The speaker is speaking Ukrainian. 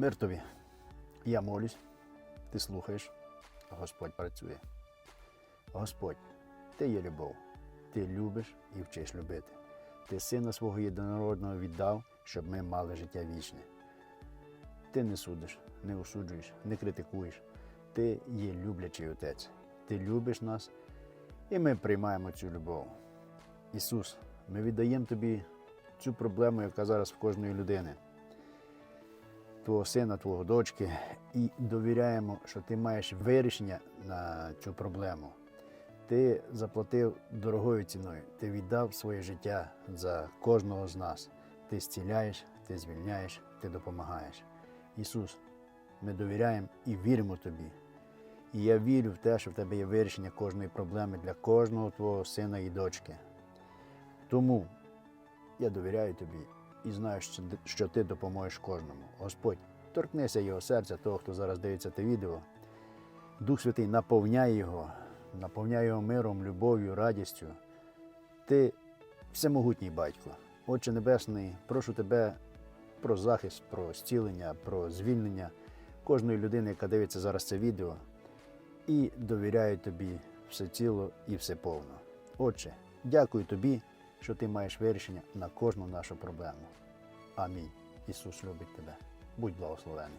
Мир тобі. Я молюсь, ти слухаєш, Господь працює. Господь, ти є любов, ти любиш і вчиш любити. Ти сина свого єдинородного віддав, щоб ми мали життя вічне. Ти не судиш, не осуджуєш, не критикуєш. Ти є люблячий отець. Ти любиш нас, і ми приймаємо цю любов. Ісус, ми віддаємо тобі цю проблему, яка зараз в кожної людини твого сина, твого дочки, і довіряємо, що ти маєш вирішення на цю проблему. Ти заплатив дорогою ціною, ти віддав своє життя за кожного з нас. Ти зціляєш, ти звільняєш, ти допомагаєш. Ісус, ми довіряємо і віримо тобі. І я вірю в те, що в тебе є вирішення кожної проблеми для кожного твого сина і дочки. Тому я довіряю тобі і знаю, що, ти допоможеш кожному. Господь, торкнися його серця, того, хто зараз дивиться те відео. Дух Святий наповняй його, наповняй його миром, любов'ю, радістю. Ти всемогутній батько. Отче Небесний, прошу тебе про захист, про зцілення, про звільнення кожної людини, яка дивиться зараз це відео, і довіряю тобі все ціло і все повно. Отче, дякую тобі, що ти маєш вирішення на кожну нашу проблему. Амінь. Ісус любить тебе. Будь благословений.